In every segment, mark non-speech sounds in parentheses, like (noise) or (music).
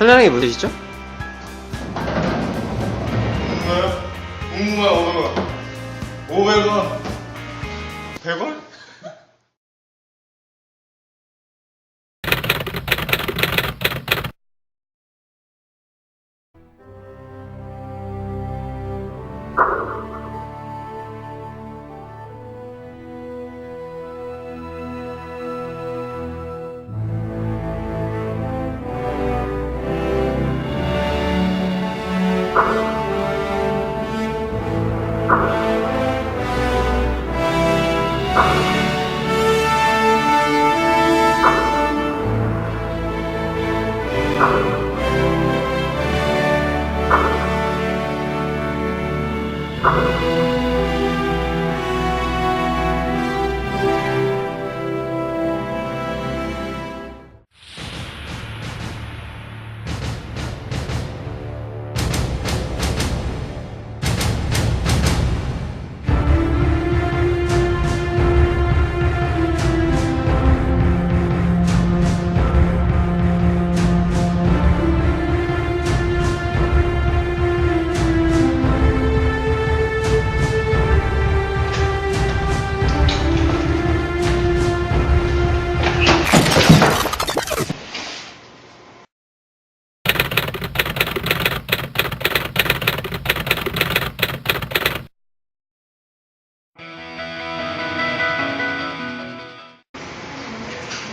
탈레랑이 무엇이죠? 얼마요? 궁금해 500원 500원 100원? 好。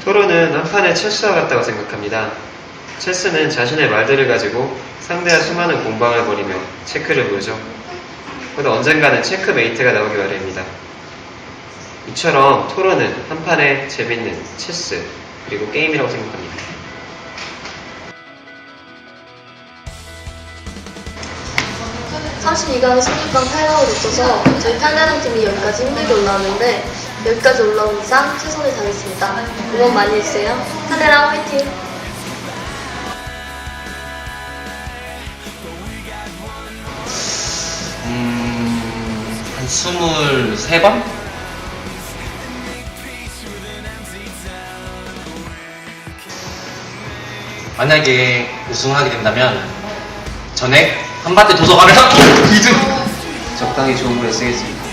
토로는 한 판의 체스와 같다고 생각합니다. 체스는 자신의 말들을 가지고 상대와 수많은 공방을 벌이며 체크를 보죠. 그러다 언젠가는 체크메이트가 나오기 마련입니다. 이처럼 토로는 한 판의 재밌는 체스 그리고 게임이라고 생각합니다. 사실 이강의 16강 탈락을 놓쳐서 저희 탈레랑 팀이 여기까지 힘들게 올라왔는데 여기까지 올라온 이상 최선을 다했습니다. 응원 많이 해주세요. 탈레랑 화이팅! 음, 한 23번? 만약에 우승하게 된다면 전액 한바트 도서관에서 (laughs) 이등 적당히 좋은 걸 쓰겠습니다.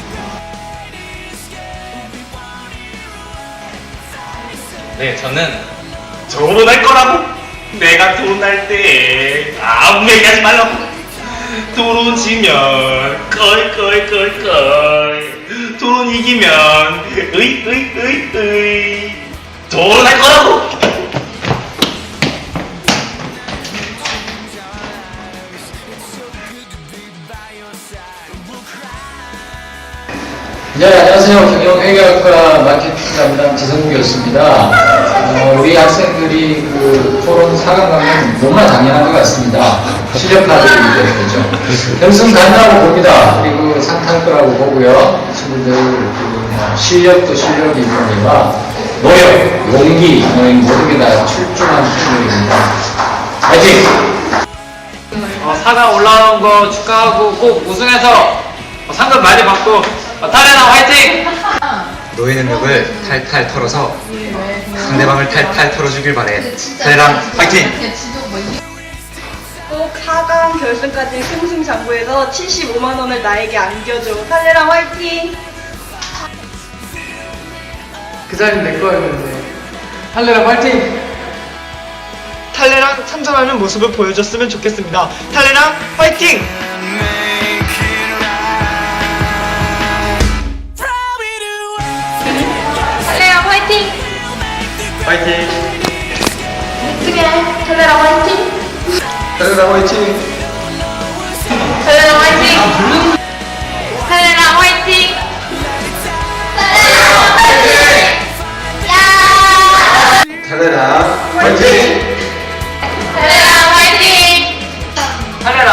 네 저는 결혼할 거라고? 내가 결혼할 때 아무 얘기하지 말라고. 토론 지면 껄껄껄껄. 토론 이기면 으이 으이 으이 으이. 결혼할 거라고. 네, 안녕하세요. 경영회계학과 마케팅 담당 지성국이었습니다. 어, 우리 학생들이 그 토론 4강 가면 너무나 당연한 것 같습니다. 실력파들이기 때문이죠. 결승 간다고 봅니다. 그리고 상탈 거라고 보고요. 친구들 그뭐 실력도 실력이거니와 노력, 용기, 뭐, 이 모든 게 다 출중한 친구들입니다. 화이팅! 어, 4강 올라온 거 축하하고 꼭 우승해서 어, 상금 많이 받고 어, 타레나 화이팅! 너의 능력을 탈탈 털어서 상대방을 탈탈 털어주길 바래. 달랑 파이팅! 꼭 4강 결승까지 승승장구해서 75만 원을 나에게 안겨줘. 탈레랑 화이팅! 그 자리 내 거였는데 할래라 화이팅! 탈레랑 참전하는 모습을 보여줬으면 좋겠습니다. 탈레랑 화이팅! 승현, 카메라 화이팅! 카메라 화이팅! 카메라 화이팅! 카메라 화이팅! 카메라 화이팅! 카메라 화이팅! 카메라